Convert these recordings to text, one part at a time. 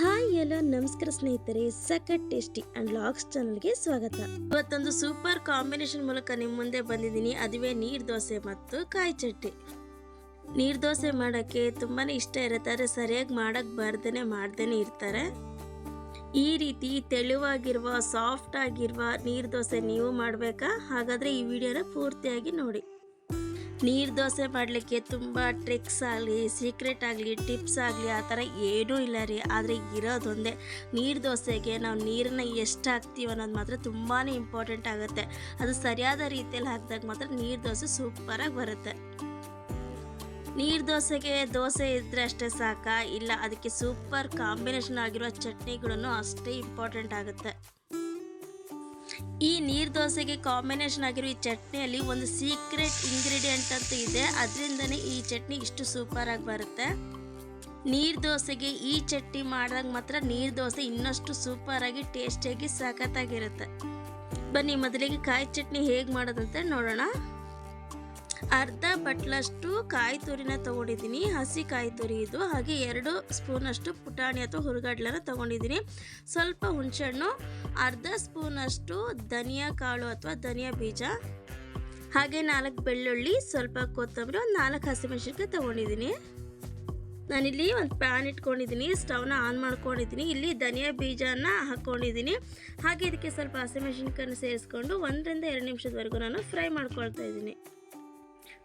Hi ಎಲ್ಲ, ನಮಸ್ಕಾರ ಸ್ನೇಹಿತರೆ. ಸಖತ್ ಟೇಸ್ಟಿ ಅಂಡ್ ಲಾಗ್ಸ್ ಚಾನಲ್ಗೆ ಸ್ವಾಗತ. ಇವತ್ತೊಂದು ಸೂಪರ್ ಕಾಂಬಿನೇಷನ್ ಮೂಲಕ ನಿಮ್ಮ ಮುಂದೆ ಬಂದಿದ್ದೀನಿ. ಅದುವೇ ನೀರ್ ದೋಸೆ ಮತ್ತು ಕಾಯಿ ಚಟ್ನಿ. ನೀರ್ ದೋಸೆ ಮಾಡೋಕ್ಕೆ ತುಂಬಾನೇ ಇಷ್ಟ ಇರುತ್ತೆ. ಸರಿಯಾಗಿ ಮಾಡಕ್ ಬರ್ದೇನೆ ಮಾಡ್ದೇ ಇರ್ತಾರೆ. ಈ ರೀತಿ ತೆಳುವಾಗಿರುವ ಸಾಫ್ಟ್ ಆಗಿರುವ ನೀರ್ ದೋಸೆ ನೀವು ಮಾಡಬೇಕಾ? ಹಾಗಾದ್ರೆ ಈ ವಿಡಿಯೋನ ಪೂರ್ತಿಯಾಗಿ ನೋಡಿ. ನೀರು ದೋಸೆ ಮಾಡಲಿಕ್ಕೆ ತುಂಬ ಟ್ರಿಕ್ಸ್ ಆಗಲಿ ಸೀಕ್ರೆಟ್ ಆಗಲಿ ಟಿಪ್ಸ್ ಆಗಲಿ, ಆ ಥರ ಏನೂ ಇಲ್ಲ ರೀ. ಆದರೆ ಇರೋದೊಂದೇ, ನೀರು ದೋಸೆಗೆ ನಾವು ನೀರನ್ನ ಎಷ್ಟು ಹಾಕ್ತೀವಿ ಅನ್ನೋದು ಮಾತ್ರ ತುಂಬಾ ಇಂಪಾರ್ಟೆಂಟ್ ಆಗುತ್ತೆ. ಅದು ಸರಿಯಾದ ರೀತಿಯಲ್ಲಿ ಹಾಕಿದಾಗ ಮಾತ್ರ ನೀರು ದೋಸೆ ಸೂಪರಾಗಿ ಬರುತ್ತೆ. ನೀರು ದೋಸೆಗೆ ದೋಸೆ ಇದ್ದರೆ ಅಷ್ಟೇ ಸಾಕಾ? ಇಲ್ಲ, ಅದಕ್ಕೆ ಸೂಪರ್ ಕಾಂಬಿನೇಷನ್ ಆಗಿರೋ ಚಟ್ನಿಗಳನ್ನು ಅಷ್ಟೇ ಇಂಪಾರ್ಟೆಂಟ್ ಆಗುತ್ತೆ. ಈ ನೀರ್ ದೋಸೆಗೆ ಕಾಂಬಿನೇಷನ್ ಆಗಿರೋ ಈ ಚಟ್ನಿಯಲ್ಲಿ ಒಂದು ಸೀಕ್ರೆಟ್ ಇಂಗ್ರೀಡಿಯೆಂಟ್ ಅಂತ ಇದೆ. ಅದರಿಂದನೇ ಈ ಚಟ್ನಿ ಇಷ್ಟು ಸೂಪರ್ ಆಗಿ ಬರುತ್ತೆ. ನೀರ್ ದೋಸೆಗೆ ಈ ಚಟ್ನಿ ಮಾಡಿದಾಗ ಮಾತ್ರ ನೀರ್ ದೋಸೆ ಇನ್ನಷ್ಟು ಸೂಪರ್ ಆಗಿ ಟೇಸ್ಟಿಯಾಗಿ ಸಖತ್ತಾಗಿರುತ್ತೆ. ಬನ್ನಿ, ಮೊದಲಿಗೆ ಕಾಯಿ ಚಟ್ನಿ ಹೇಗೆ ಮಾಡೋದಂತ ನೋಡೋಣ. ಅರ್ಧ ಬಟ್ಲಷ್ಟು ಕಾಯಿ ತುರಿನ ತಗೊಂಡಿದ್ದೀನಿ, ಹಸಿ ಕಾಯಿ ತುರಿ ಇದು. ಹಾಗೆ ಎರಡು ಸ್ಪೂನಷ್ಟು ಪುಟಾಣಿ ಅಥವಾ ಹುರುಗಡ್ಲನ ತಗೊಂಡಿದ್ದೀನಿ. ಸ್ವಲ್ಪ ಹುಣಸೆಹಣ್ಣು, ಅರ್ಧ ಸ್ಪೂನಷ್ಟು ಧನಿಯಾ ಕಾಳು ಅಥವಾ ಧನಿಯಾ ಬೀಜ. ಹಾಗೆ ನಾಲ್ಕು ಬೆಳ್ಳುಳ್ಳಿ, ಸ್ವಲ್ಪ ಕೊತ್ತಂಬರಿ, ಒಂದು ನಾಲ್ಕು ಹಸಿಮೆಣಸಿನ್ಕಾಯಿ ತಗೊಂಡಿದ್ದೀನಿ. ನಾನಿಲ್ಲಿ ಒಂದು ಪ್ಯಾನ್ ಇಟ್ಕೊಂಡಿದ್ದೀನಿ ಸ್ಟವ್ನ ಆನ್ ಮಾಡ್ಕೊಂಡಿದ್ದೀನಿ. ಇಲ್ಲಿ ಧನಿಯಾ ಬೀಜನ ಹಾಕ್ಕೊಂಡಿದ್ದೀನಿ ಹಾಗೆ ಇದಕ್ಕೆ ಸ್ವಲ್ಪ ಹಸಿಮೆಣಸಿನ್ಕಾಯನ್ನು ಸೇರಿಸ್ಕೊಂಡು ಒಂದರಿಂದ ಎರಡು ನಿಮಿಷದವರೆಗೂ ನಾನು ಫ್ರೈ ಮಾಡ್ಕೊಳ್ತಾ ಇದ್ದೀನಿ.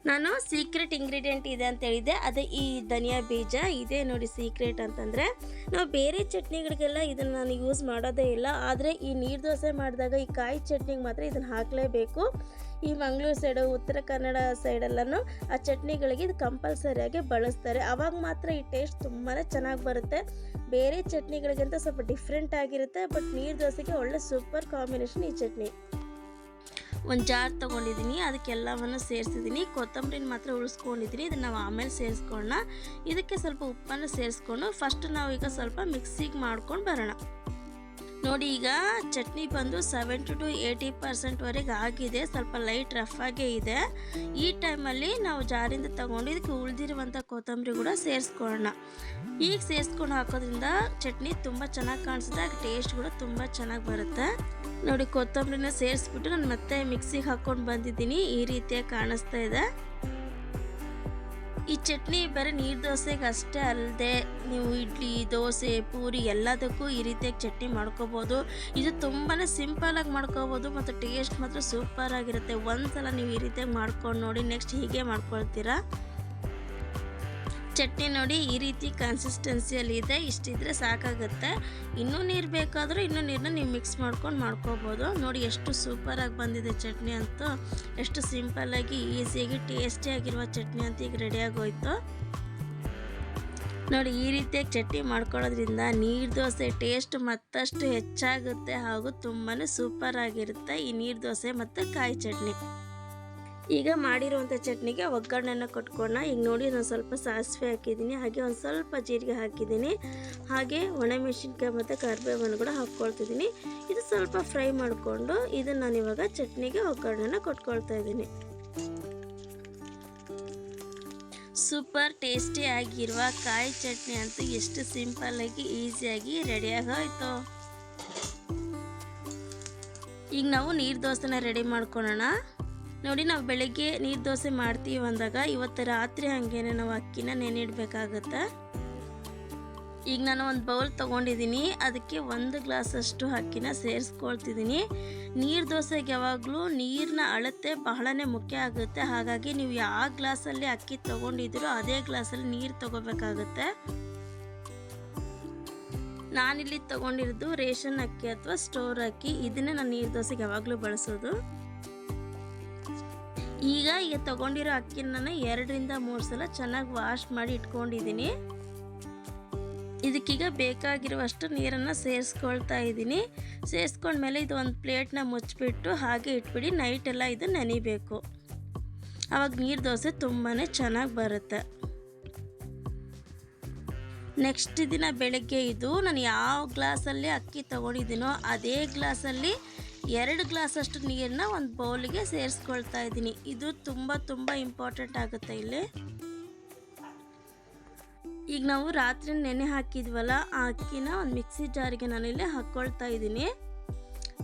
ನಾನು ಸೀಕ್ರೆಟ್ ಇಂಗ್ರೀಡಿಯೆಂಟ್ ಇದೆ ಅಂತ ಹೇಳಿದ್ದೆ. ಅದೇ ಈ ಧನಿಯಾ ಬೀಜ. ಇದೆ ನೋಡಿ ಸೀಕ್ರೆಟ್ ಅಂತಂದರೆ. ನಾವು ಬೇರೆ ಚಟ್ನಿಗಳಿಗೆಲ್ಲ ಇದನ್ನು ನಾನು ಯೂಸ್ ಮಾಡೋದೇ ಇಲ್ಲ. ಆದರೆ ಈ ನೀರು ದೋಸೆ ಮಾಡಿದಾಗ ಈ ಕಾಯಿ ಚಟ್ನಿಗೆ ಮಾತ್ರ ಇದನ್ನು ಹಾಕಲೇಬೇಕು. ಈ ಮಂಗಳೂರು ಸೈಡು ಉತ್ತರ ಕನ್ನಡ ಸೈಡಲ್ಲೂ ಆ ಚಟ್ನಿಗಳಿಗೆ ಇದು ಕಂಪಲ್ಸರಿಯಾಗಿ ಬಳಸ್ತಾರೆ. ಆವಾಗ ಮಾತ್ರ ಈ ಟೇಸ್ಟ್ ತುಂಬಾ ಚೆನ್ನಾಗಿ ಬರುತ್ತೆ. ಬೇರೆ ಚಟ್ನಿಗಳಿಗಿಂತ ಸ್ವಲ್ಪ ಡಿಫ್ರೆಂಟ್ ಆಗಿರುತ್ತೆ ಬಟ್ ನೀರು ದೋಸೆಗೆ ಒಳ್ಳೆ ಸೂಪರ್ ಕಾಂಬಿನೇಷನ್ ಈ ಚಟ್ನಿ. ಒಂದು ಜಾರ್ ತೊಗೊಂಡಿದ್ದೀನಿ ಅದಕ್ಕೆಲ್ಲವನ್ನು ಸೇರಿಸಿದ್ದೀನಿ ಕೊತ್ತಂಬರಿನ ಮಾತ್ರ ಉಳಿಸ್ಕೊಂಡಿದ್ದೀನಿ ಇದನ್ನು ನಾವು ಆಮೇಲೆ ಸೇರಿಸ್ಕೊಳ್ಳೋಣ ಇದಕ್ಕೆ ಸ್ವಲ್ಪ ಉಪ್ಪನ್ನು ಸೇರಿಸ್ಕೊಂಡು ಫಸ್ಟ್ ನಾವು ಈಗ ಸ್ವಲ್ಪ ಮಿಕ್ಸಿಗೆ ಮಾಡ್ಕೊಂಡು ಬರೋಣ. ನೋಡಿ, ಈಗ ಚಟ್ನಿ ಬಂದು ಸೆವೆಂಟಿ ಟು ಏಯ್ಟಿ ಪರ್ಸೆಂಟ್ವರೆಗೆ ಆಗಿದೆ. ಸ್ವಲ್ಪ ಲೈಟ್ ರಫ್ ಆಗೇ ಇದೆ. ಈ ಟೈಮಲ್ಲಿ ನಾವು ಜಾರಿಂದ ತಗೊಂಡು ಇದಕ್ಕೆ ಉಳಿದಿರುವಂಥ ಕೊತ್ತಂಬರಿ ಕೂಡ ಸೇರಿಸ್ಕೊಳ್ಳೋಣ. ಈಗ ಸೇರಿಸ್ಕೊಂಡು ಹಾಕೋದ್ರಿಂದ ಚಟ್ನಿ ತುಂಬ ಚೆನ್ನಾಗಿ ಕಾಣಿಸುತ್ತೆ. ಟೇಸ್ಟ್ ಕೂಡ ತುಂಬ ಚೆನ್ನಾಗಿ ಬರುತ್ತೆ. ನೋಡಿ, ಕೊತ್ತಂಬರಿನ ಸೇರಿಸ್ಬಿಟ್ಟು ನಾನು ಮತ್ತೆ ಮಿಕ್ಸಿಗೆ ಹಾಕ್ಕೊಂಡು ಬಂದಿದ್ದೀನಿ. ಈ ರೀತಿಯಾಗಿ ಕಾಣಿಸ್ತಾ ಇದೆ. ಈ ಚಟ್ನಿ ಬರೀ ನೀರು ದೋಸೆಗೆ ಅಷ್ಟೇ ಅಲ್ಲದೆ ನೀವು ಇಡ್ಲಿ, ದೋಸೆ, ಪೂರಿ ಎಲ್ಲದಕ್ಕೂ ಈ ರೀತಿಯಾಗಿ ಚಟ್ನಿ ಮಾಡ್ಕೋಬೋದು. ಇದು ತುಂಬಾ ಸಿಂಪಲಾಗಿ ಮಾಡ್ಕೋಬೋದು ಮತ್ತು ಟೇಸ್ಟ್ ಮಾತ್ರ ಸೂಪರಾಗಿರುತ್ತೆ ಒಂದು ಸಲ ನೀವು ಈ ರೀತಿಯಾಗಿ ಮಾಡ್ಕೊಂಡು ನೋಡಿ, ನೆಕ್ಸ್ಟ್ ಹೀಗೆ ಮಾಡ್ಕೊಳ್ತೀರಾ? ಚಟ್ನಿ ನೋಡಿ ಈ ರೀತಿ ಕನ್ಸಿಸ್ಟೆನ್ಸಿಯಲ್ಲಿ ಇದೆ. ಇಷ್ಟಿದ್ರೆ ಸಾಕಾಗುತ್ತೆ. ಇನ್ನೂ ನೀರು ಬೇಕಾದರೂ ಇನ್ನೂ ನೀರನ್ನ ನೀವು ಮಿಕ್ಸ್ ಮಾಡ್ಕೊಂಡು ಮಾಡ್ಕೋಬೋದು. ನೋಡಿ ಎಷ್ಟು ಸೂಪರಾಗಿ ಬಂದಿದೆ ಚಟ್ನಿ ಅಂತೂ. ಎಷ್ಟು ಸಿಂಪಲ್ಲಾಗಿ ಈಸಿಯಾಗಿ ಟೇಸ್ಟಿಯಾಗಿರುವ ಚಟ್ನಿ ಅಂತ ಈಗ ರೆಡಿಯಾಗೋಯ್ತು ನೋಡಿ ಈ ರೀತಿಯಾಗಿ ಚಟ್ನಿ ಮಾಡ್ಕೊಳ್ಳೋದ್ರಿಂದ ನೀರು ದೋಸೆ ಟೇಸ್ಟ್ ಮತ್ತಷ್ಟು ಹೆಚ್ಚಾಗುತ್ತೆ ಹಾಗೂ ತುಂಬಾ ಸೂಪರ್ ಆಗಿರುತ್ತೆ ಈ ನೀರು ದೋಸೆ ಮತ್ತು ಕಾಯಿ ಚಟ್ನಿ. ಈಗ ಮಾಡಿರುವಂಥ ಚಟ್ನಿಗೆ ಒಗ್ಗರಣೆನ ಕೊಟ್ಕೊಳ್ಳೋಣ ಈಗ ನೋಡಿ ನಾನು ಸ್ವಲ್ಪ ಸಾಸಿವೆ ಹಾಕಿದ್ದೀನಿ. ಹಾಗೆ ಒಂದು ಸ್ವಲ್ಪ ಜೀರಿಗೆ ಹಾಕಿದ್ದೀನಿ. ಹಾಗೆ ಒಣಮೆಣಸಿನ್ಕಾಯಿ ಮತ್ತು ಕರಿಬೇವನ್ನು ಕೂಡ ಹಾಕ್ಕೊಳ್ತಿದ್ದೀನಿ. ಇದು ಸ್ವಲ್ಪ ಫ್ರೈ ಮಾಡಿಕೊಂಡು ಇದನ್ನು ನಾನು ಇವಾಗ ಚಟ್ನಿಗೆ ಒಗ್ಗರಣೆನ ಕೊಟ್ಕೊಳ್ತಾ ಇದ್ದೀನಿ. ಸೂಪರ್ ಟೇಸ್ಟಿ ಆಗಿರುವ ಕಾಯಿ ಚಟ್ನಿ ಅಂತೂ ಎಷ್ಟು ಸಿಂಪಲ್ಲಾಗಿ ಈಸಿಯಾಗಿ ರೆಡಿಯಾಗೋಯ್ತು ಈಗ ನಾವು ನೀರು ದೋಸೆನ ರೆಡಿ ಮಾಡ್ಕೊಳ್ಳೋಣ ನೋಡಿ, ನಾವು ಬೆಳಗ್ಗೆ ನೀರು ದೋಸೆ ಮಾಡ್ತೀವಿ ಅಂದಾಗ ಇವತ್ತು ರಾತ್ರಿ ಹಾಗೇನೆ ನಾವು ಅಕ್ಕಿನ ನೆನೆಯಿಡ್ಬೇಕಾಗತ್ತೆ ಈಗ ನಾನು ಒಂದು ಬೌಲ್ ತೊಗೊಂಡಿದ್ದೀನಿ ಅದಕ್ಕೆ ಒಂದು ಗ್ಲಾಸಷ್ಟು ಅಕ್ಕಿನ ಸೇರಿಸ್ಕೊಳ್ತಿದ್ದೀನಿ ನೀರು ದೋಸೆಗೆ ಯಾವಾಗಲೂ ನೀರಿನ ಅಳತೆ ಬಹಳನೇ ಮುಖ್ಯ ಆಗುತ್ತೆ. ಹಾಗಾಗಿ ನೀವು ಯಾವ ಗ್ಲಾಸಲ್ಲಿ ಅಕ್ಕಿ ತೊಗೊಂಡಿದ್ದೀರೋ ಅದೇ ಗ್ಲಾಸಲ್ಲಿ ನೀರು ತೊಗೋಬೇಕಾಗತ್ತೆ. ನಾನಿಲ್ಲಿ ತೊಗೊಂಡಿರೋದು ರೇಷನ್ ಅಕ್ಕಿ ಅಥವಾ ಸ್ಟೋರ್ ಅಕ್ಕಿ. ಇದನ್ನೇ ನಾನು ನೀರು ದೋಸೆಗೆ ಯಾವಾಗಲೂ ಬಳಸೋದು. ಈಗ ಈಗ ತಗೊಂಡಿರೋ ಅಕ್ಕಿನ ಎರಡರಿಂದ ಮೂರು ಸಲ ಚೆನ್ನಾಗಿ ವಾಶ್ ಮಾಡಿ ಇಟ್ಕೊಂಡಿದ್ದೀನಿ. ಇದಕ್ಕೀಗ ಬೇಕಾಗಿರುವಷ್ಟು ನೀರನ್ನು ಸೇರಿಸ್ಕೊಳ್ತಾ ಇದ್ದೀನಿ. ಸೇರಿಸ್ಕೊಂಡ್ಮೇಲೆ ಇದು ಒಂದು ಪ್ಲೇಟ್ನ ಮುಚ್ಚಿಬಿಟ್ಟು ಹಾಗೆ ಇಟ್ಬಿಡಿ ನೈಟೆಲ್ಲ ಇದು ನೆನಿಬೇಕು. ಆವಾಗ ನೀರು ದೋಸೆ ತುಂಬಾ ಚೆನ್ನಾಗಿ ಬರುತ್ತೆ. ನೆಕ್ಸ್ಟ್ ದಿನ ಬೆಳಗ್ಗೆ ಇದು ನಾನು ಯಾವ ಗ್ಲಾಸಲ್ಲಿ ಅಕ್ಕಿ ತೊಗೊಂಡಿದ್ದೀನೋ ಅದೇ ಗ್ಲಾಸಲ್ಲಿ ಎರಡು ಗ್ಲಾಸಷ್ಟು ನೀರನ್ನ ಒಂದು ಬೌಲಿಗೆ ಸೇರಿಸ್ಕೊಳ್ತಾ ಇದ್ದೀನಿ. ಇದು ತುಂಬ ತುಂಬ ಇಂಪಾರ್ಟೆಂಟ್ ಆಗುತ್ತೆ ಇಲ್ಲಿ. ಈಗ ನಾವು ರಾತ್ರಿ ನೆನೆ ಹಾಕಿದ್ವಲ್ಲ, ಆ ಅಕ್ಕಿನ ಒಂದು ಮಿಕ್ಸಿ ಜಾರಿಗೆ ನಾನಿಲ್ಲಿ ಹಾಕ್ಕೊಳ್ತಾ ಇದ್ದೀನಿ.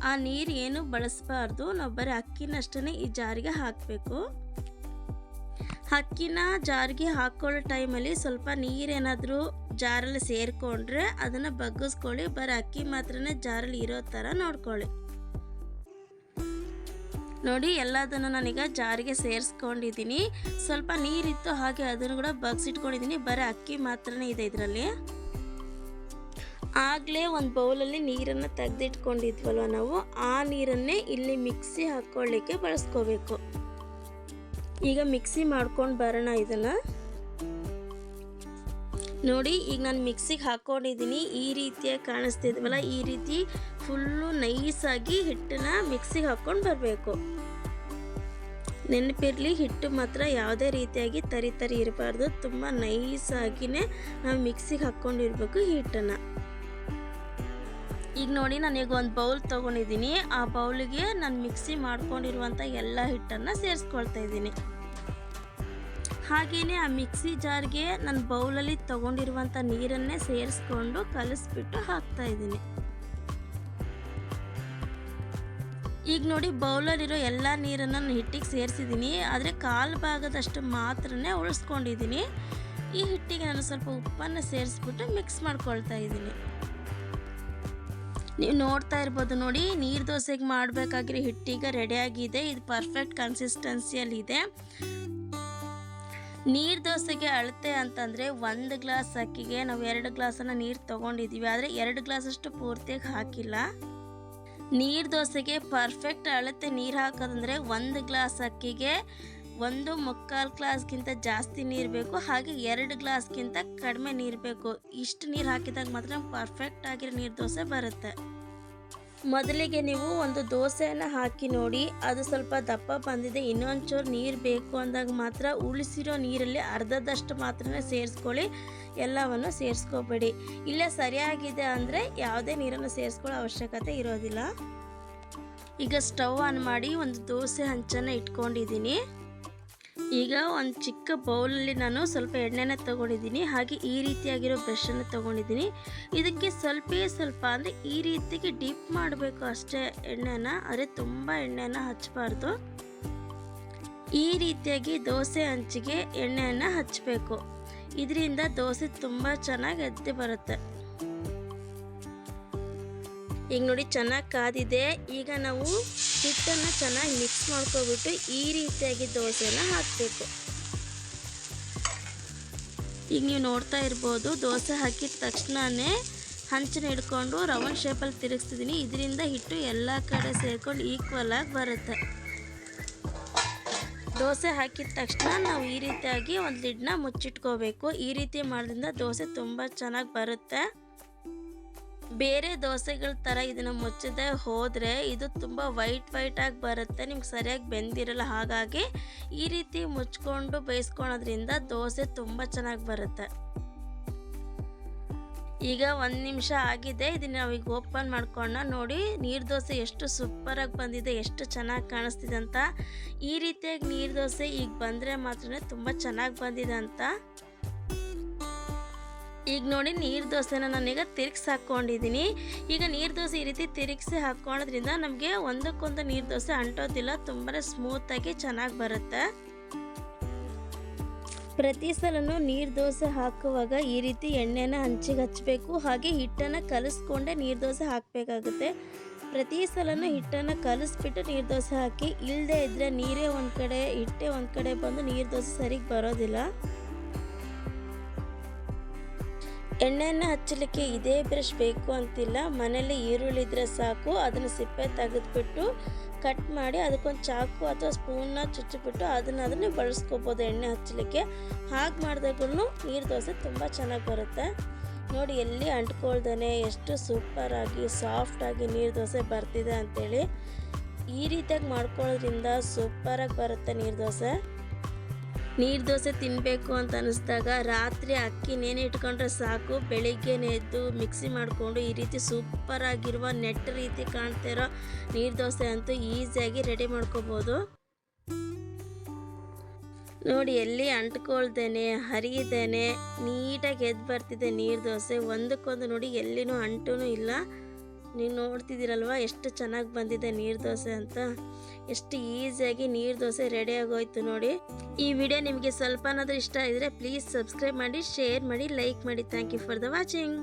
ಆ ನೀರು ಏನು ಬಳಸಬಾರ್ದು, ನಾವು ಬರೀ ಅಕ್ಕಿನಷ್ಟೇ ಈ ಜಾರಿಗೆ ಹಾಕಬೇಕು. ಅಕ್ಕಿನ ಜಾರಿಗೆ ಹಾಕ್ಕೊಳ್ಳೋ ಟೈಮಲ್ಲಿ ಸ್ವಲ್ಪ ನೀರೇನಾದರೂ ಜಾರಲ್ಲಿ ಸೇರಿಕೊಂಡ್ರೆ ಅದನ್ನು ಬಗ್ಗಿಸ್ಕೊಳ್ಳಿ, ಬರೀ ಅಕ್ಕಿ ಮಾತ್ರನೇ ಜಾರಲ್ಲಿ ಇರೋ ಥರ ನೋಡ್ಕೊಳ್ಳಿ. ನೋಡಿ, ಎಲ್ಲದನ್ನು ನಾನೀಗ ಜಾರಿಗೆ ಸೇರಿಸ್ಕೊಂಡಿದ್ದೀನಿ. ಸ್ವಲ್ಪ ನೀರಿತ್ತು ಹಾಗೆ ಅದನ್ನು ಕೂಡ ಬಗ್ಸಿಟ್ಕೊಂಡಿದ್ದೀನಿ ಬರೀ ಅಕ್ಕಿ ಮಾತ್ರನೇ ಇದೆ ಇದರಲ್ಲಿ. ಆಗಲೇ ಒಂದು ಬೌಲಲ್ಲಿ ನೀರನ್ನು ತೆಗೆದಿಟ್ಕೊಂಡಿದ್ವಲ್ವ ನಾವು? ಆ ನೀರನ್ನೇ ಇಲ್ಲಿ ಮಿಕ್ಸಿ ಹಾಕ್ಕೊಳ್ಳಿಕ್ಕೆ ಬಳಸ್ಕೋಬೇಕು. ಈಗ ಮಿಕ್ಸಿ ಮಾಡ್ಕೊಂಡು ಬರೋಣ ಇದನ್ನು. ನೋಡಿ, ಈಗ ನಾನು ಮಿಕ್ಸಿಗೆ ಹಾಕ್ಕೊಂಡಿದ್ದೀನಿ ಈ ರೀತಿಯಾಗಿ ಕಾಣಿಸ್ತಿದ್ವಲ್ಲ, ಈ ರೀತಿ ಫುಲ್ಲು ನೈಸಾಗಿ ಹಿಟ್ಟನ್ನ ಮಿಕ್ಸಿಗೆ ಹಾಕ್ಕೊಂಡು ಬರಬೇಕು. ನೆನಪಿರಲಿ, ಹಿಟ್ಟು ಮಾತ್ರ ಯಾವುದೇ ರೀತಿಯಾಗಿ ತರಿ ತರಿ ಇರಬಾರ್ದು. ತುಂಬ ನೈಸಾಗಿನೇ ನಾವು ಮಿಕ್ಸಿಗೆ ಹಾಕ್ಕೊಂಡಿರ್ಬೇಕು ಹಿಟ್ಟನ್ನು. ಈಗ ನೋಡಿ ನಾನೀಗ ಒಂದು ಬೌಲ್ ತೊಗೊಂಡಿದ್ದೀನಿ. ಆ ಬೌಲಿಗೆ ನಾನು ಮಿಕ್ಸಿ ಮಾಡ್ಕೊಂಡಿರುವಂಥ ಎಲ್ಲ ಹಿಟ್ಟನ್ನು ಸೇರಿಸ್ಕೊಳ್ತಾ ಇದ್ದೀನಿ. ಹಾಗೆಯೇ ಆ ಮಿಕ್ಸಿ ಜಾರ್ಗೆ ನಾನು ಬೌಲಲ್ಲಿ ತೊಗೊಂಡಿರುವಂಥ ನೀರನ್ನೇ ಸೇರಿಸ್ಕೊಂಡು ಕಲಿಸ್ಬಿಟ್ಟು ಹಾಕ್ತಾ ಇದ್ದೀನಿ. ಈಗ ನೋಡಿ ಬೌಲರ್ ಇರೋ ಎಲ್ಲ ನೀರನ್ನು ನಾನು ಹಿಟ್ಟಿಗೆ ಸೇರಿಸಿದ್ದೀನಿ. ಆದರೆ ಕಾಲು ಭಾಗದಷ್ಟು ಮಾತ್ರನೇ ಉಳಿಸ್ಕೊಂಡಿದ್ದೀನಿ. ಈ ಹಿಟ್ಟಿಗೆ ನಾನು ಸ್ವಲ್ಪ ಉಪ್ಪನ್ನು ಸೇರಿಸ್ಬಿಟ್ಟು ಮಿಕ್ಸ್ ಮಾಡ್ಕೊಳ್ತಾ ಇದ್ದೀನಿ. ನೀವು ನೋಡ್ತಾ ಇರ್ಬೋದು ನೋಡಿ, ನೀರು ದೋಸೆಗೆ ಮಾಡಬೇಕಾಗಿರೋ ಹಿಟ್ಟಿಗೆ ರೆಡಿಯಾಗಿದೆ ಇದು ಪರ್ಫೆಕ್ಟ್ ಕನ್ಸಿಸ್ಟೆನ್ಸಿಯಲ್ಲಿದೆ ನೀರು ದೋಸೆಗೆ ಅಳತೆ ಅಂತಂದರೆ ಒಂದು ಗ್ಲಾಸ್ ಅಕ್ಕಿಗೆ ನಾವು ಎರಡು ಗ್ಲಾಸನ್ನು ನೀರು ತೊಗೊಂಡಿದ್ದೀವಿ ಆದರೆ ಎರಡು ಗ್ಲಾಸಷ್ಟು ಪೂರ್ತಿಯಾಗಿ ಹಾಕಿಲ್ಲ. ನೀರು ದೋಸೆಗೆ ಪರ್ಫೆಕ್ಟ್ ಅಳತೆ ನೀರು ಹಾಕೋದಂದರೆ ಒಂದು ಗ್ಲಾಸ್ ಅಕ್ಕಿಗೆ ಒಂದು ಮುಕ್ಕಾಲು ಗ್ಲಾಸ್ಗಿಂತ ಜಾಸ್ತಿ ನೀರು ಬೇಕು, ಹಾಗೆ ಎರಡು ಗ್ಲಾಸ್ಗಿಂತ ಕಡಿಮೆ ನೀರು ಬೇಕು. ಇಷ್ಟು ನೀರು ಹಾಕಿದಾಗ ಮಾತ್ರ ಪರ್ಫೆಕ್ಟ್ ಆಗಿರೋ ನೀರು ದೋಸೆ ಬರುತ್ತೆ. ಮೊದಲಿಗೆ ನೀವು ಒಂದು ದೋಸೆಯನ್ನು ಹಾಕಿ ನೋಡಿ, ಅದು ಸ್ವಲ್ಪ ದಪ್ಪ ಬಂದಿದೆ, ಇನ್ನೊಂಚೂರು ನೀರು ಬೇಕು ಅಂದಾಗ ಮಾತ್ರ ಉಳಿಸಿರೋ ನೀರಲ್ಲಿ ಅರ್ಧದಷ್ಟು ಮಾತ್ರ ಸೇರಿಸ್ಕೊಳ್ಳಿ, ಎಲ್ಲವನ್ನು ಸೇರಿಸ್ಕೋಬೇಡಿ. ಇಲ್ಲೇ ಸರಿಯಾಗಿದೆ ಅಂದರೆ ಯಾವುದೇ ನೀರನ್ನು ಸೇರಿಸ್ಕೊಳ್ಳೋ ಅವಶ್ಯಕತೆ ಇರೋದಿಲ್ಲ. ಈಗ ಸ್ಟವ್ ಆನ್ ಮಾಡಿ ಒಂದು ದೋಸೆ ಹಂಚನ್ನು ಇಟ್ಕೊಂಡಿದ್ದೀನಿ. ಈಗ ಒಂದು ಚಿಕ್ಕ ಬೌಲಲ್ಲಿ ನಾನು ಸ್ವಲ್ಪ ಎಣ್ಣೆನ ತೊಗೊಂಡಿದ್ದೀನಿ. ಹಾಗೆ ಈ ರೀತಿಯಾಗಿರೋ ಬ್ರಷನ್ನು ತೊಗೊಂಡಿದ್ದೀನಿ. ಇದಕ್ಕೆ ಸ್ವಲ್ಪ ಸ್ವಲ್ಪ ಅಂದರೆ ಈ ರೀತಿಗೆ ಡಿಪ್ ಮಾಡಬೇಕು ಅಷ್ಟೇ ಎಣ್ಣೆನ. ಆದರೆ ತುಂಬ ಎಣ್ಣೆನ ಹಚ್ಚಬಾರ್ದು ಈ ರೀತಿಯಾಗಿ ದೋಸೆ ಹಂಚಿಗೆ ಎಣ್ಣೆಯನ್ನು ಹಚ್ಚಬೇಕು ಇದರಿಂದ ದೋಸೆ ತುಂಬ ಚೆನ್ನಾಗಿ ಎದ್ದು ಬರುತ್ತೆ. ಈಗ ನೋಡಿ ಚೆನ್ನಾಗಿ ಕಾದಿದೆ. ಈಗ ನಾವು ಹಿಟ್ಟನ್ನು ಚೆನ್ನಾಗಿ ಮಿಕ್ಸ್ ಮಾಡ್ಕೊಬಿಟ್ಟು ಈ ರೀತಿಯಾಗಿ ದೋಸೆನ ಹಾಕಬೇಕು. ಈಗ ನೀವು ನೋಡ್ತಾ ಇರ್ಬೋದು, ದೋಸೆ ಹಾಕಿದ ತಕ್ಷಣವೇ ಹಂಚನ ಹಿಡ್ಕೊಂಡು ರೌಂಡ್ ಶೇಪಲ್ಲಿ ತಿರುಗಿಸ್ತಿದ್ದೀನಿ ಇದರಿಂದ ಹಿಟ್ಟು ಎಲ್ಲ ಕಡೆ ಸೇರ್ಕೊಂಡು ಈಕ್ವಲ್ ಆಗಿ ಬರುತ್ತೆ. ದೋಸೆ ಹಾಕಿದ ತಕ್ಷಣ ನಾವು ಈ ರೀತಿಯಾಗಿ ಒಂದು ಲಿಡ್ನ ಮುಚ್ಚಿಟ್ಕೋಬೇಕು. ಈ ರೀತಿ ಮಾಡೋದ್ರಿಂದ ದೋಸೆ ತುಂಬ ಚೆನ್ನಾಗಿ ಬರುತ್ತೆ. ಬೇರೆ ದೋಸೆಗಳ ಥರ ಇದನ್ನು ಮುಚ್ಚದೆ. ಹೋದರೆ ಇದು ತುಂಬ ವೈಟ್ ವೈಟಾಗಿ ಬರುತ್ತೆ. ನಿಮ್ಗೆ ಸರಿಯಾಗಿ ಬೆಂದಿರಲ್ಲ. ಹಾಗಾಗಿ ಈ ರೀತಿ ಮುಚ್ಕೊಂಡು ಬೇಯಿಸ್ಕೊಳೋದ್ರಿಂದ ದೋಸೆ ತುಂಬ ಚೆನ್ನಾಗಿ ಬರುತ್ತೆ. ಈಗ ಒಂದು ನಿಮಿಷ ಆಗಿದೆ. ಇದನ್ನ ನಾವೀಗ ಓಪನ್ ಮಾಡ್ಕೊಂಡ ನೋಡಿ, ನೀರು ದೋಸೆ ಎಷ್ಟು ಸೂಪರಾಗಿ ಬಂದಿದೆ. ಎಷ್ಟು ಚೆನ್ನಾಗಿ ಕಾಣಿಸ್ತಿದೆ ಅಂತ. ಈ ರೀತಿಯಾಗಿ ನೀರು ದೋಸೆ ಈಗ ಬಂದರೆ ಮಾತ್ರ ತುಂಬ ಚೆನ್ನಾಗಿ ಬಂದಿದೆ ಅಂತ. ಈಗ ನೋಡಿ ನೀರು ದೋಸೆನ ನಾನೀಗ ತಿರುಗಿಸಿ ಹಾಕ್ಕೊಂಡಿದ್ದೀನಿ ಈಗ ನೀರು ದೋಸೆ ಈ ರೀತಿ ತಿರುಗಿಸಿ ಹಾಕ್ಕೊಳೋದ್ರಿಂದ ನಮಗೆ ಒಂದಕ್ಕೊಂದು ನೀರು ದೋಸೆ ಅಂಟೋದಿಲ್ಲ ತುಂಬಾ ಸ್ಮೂತಾಗಿ ಚೆನ್ನಾಗಿ ಬರುತ್ತೆ. ಪ್ರತಿ ಸಲನೂ ನೀರು ದೋಸೆ ಹಾಕುವಾಗ ಈ ರೀತಿ ಎಣ್ಣೆನ ಹಂಚಿಗೆ ಹಚ್ಚಬೇಕು ಹಾಗೆ ಹಿಟ್ಟನ್ನು ಕಲಿಸ್ಕೊಂಡೆ ನೀರು ದೋಸೆ ಹಾಕಬೇಕಾಗುತ್ತೆ. ಪ್ರತಿ ಸಲನೂ ಹಿಟ್ಟನ್ನು ಕಲಿಸ್ಬಿಟ್ಟು ನೀರು ದೋಸೆ ಹಾಕಿ ಇಲ್ಲದೇ ಇದ್ದರೆ ನೀರೇ ಒಂದು ಕಡೆ, ಹಿಟ್ಟೆ ಒಂದು ಕಡೆ ಬಂದು ನೀರು ದೋಸೆ ಸರಿಗೆ ಬರೋದಿಲ್ಲ. ಎಣ್ಣೆಯನ್ನು ಹಚ್ಚಲಿಕ್ಕೆ ಇದೇ ಬ್ರಷ್ ಬೇಕು ಅಂತಿಲ್ಲ. ಮನೇಲಿ ಈರುಳ್ಳಿ ಇದ್ರೆ ಸಾಕು. ಅದನ್ನು ಸಿಪ್ಪೆ ತೆಗೆದುಬಿಟ್ಟು ಕಟ್ ಮಾಡಿ ಅದಕ್ಕೊಂದು ಚಾಕು ಅಥವಾ ಸ್ಪೂನ್ನ ಚುಚ್ಚಿಬಿಟ್ಟು ಅದನ್ನು ಅದನ್ನೇ ಬಳಸ್ಕೋಬೋದು ಎಣ್ಣೆ ಹಚ್ಚಲಿಕ್ಕೆ. ಹಾಗೆ ಮಾಡಿದಾಗೂ ನೀರು ದೋಸೆ ತುಂಬ ಚೆನ್ನಾಗಿ ಬರುತ್ತೆ. ನೋಡಿ ಎಲ್ಲಿ ಅಂಟ್ಕೊಳ್ದೇ ಎಷ್ಟು ಸೂಪರಾಗಿ ಸಾಫ್ಟಾಗಿ ನೀರು ದೋಸೆ ಬರ್ತಿದೆ ಅಂಥೇಳಿ ಈ ರೀತಿಯಾಗಿ ಮಾಡ್ಕೊಳ್ಳೋದ್ರಿಂದ ಸೂಪರಾಗಿ ಬರುತ್ತೆ ನೀರು ದೋಸೆ. ನೀರು ದೋಸೆ ತಿನ್ನಬೇಕು ಅಂತ ಅನ್ನಿಸ್ದಾಗ ರಾತ್ರಿ ಅಕ್ಕಿ ನೇನೆ ಇಟ್ಕೊಂಡ್ರೆ ಸಾಕು. ಬೆಳಿಗ್ಗೆ ಎದ್ದು ಮಿಕ್ಸಿ ಮಾಡಿಕೊಂಡು ಈ ರೀತಿ ಸೂಪರ್ ಆಗಿರುವ ನೆಟ್ ರೀತಿ ಕಾಣ್ತಿರೋ ನೀರು ದೋಸೆ ಅಂತೂ ಈಸಿಯಾಗಿ ರೆಡಿ ಮಾಡ್ಕೋಬೋದು. ನೋಡಿ, ಎಲ್ಲಿ ಅಂಟ್ಕೊಳ್ದೇನೆ ಹರಿದೇನೆ ನೀಟಾಗಿ ಎದ್ದು ಬರ್ತಿದೆ ನೀರು ದೋಸೆ. ಒಂದಕ್ಕೊಂದು ನೋಡಿ, ಎಲ್ಲಿನೂ ಅಂಟೂ ಇಲ್ಲ. ನೀವು ನೋಡ್ತಿದ್ದೀರಲ್ವ? ಎಷ್ಟು ಚೆನ್ನಾಗಿ ಬಂದಿದೆ ನೀರು ದೋಸೆ ಅಂತ. ಎಷ್ಟು ಈಸಿಯಾಗಿ ನೀರು ದೋಸೆ ರೆಡಿ ಆಗೋಯ್ತು ನೋಡಿ. ಈ ವಿಡಿಯೋ ನಿಮಗೆ ಸ್ವಲ್ಪನಾದರೂ ಇಷ್ಟ ಆಗಿದ್ರೆ ಪ್ಲೀಸ್ ಸಬ್ಸ್ಕ್ರೈಬ್ ಮಾಡಿ ಶೇರ್ ಮಾಡಿ ಲೈಕ್ ಮಾಡಿ. Thank you for the watching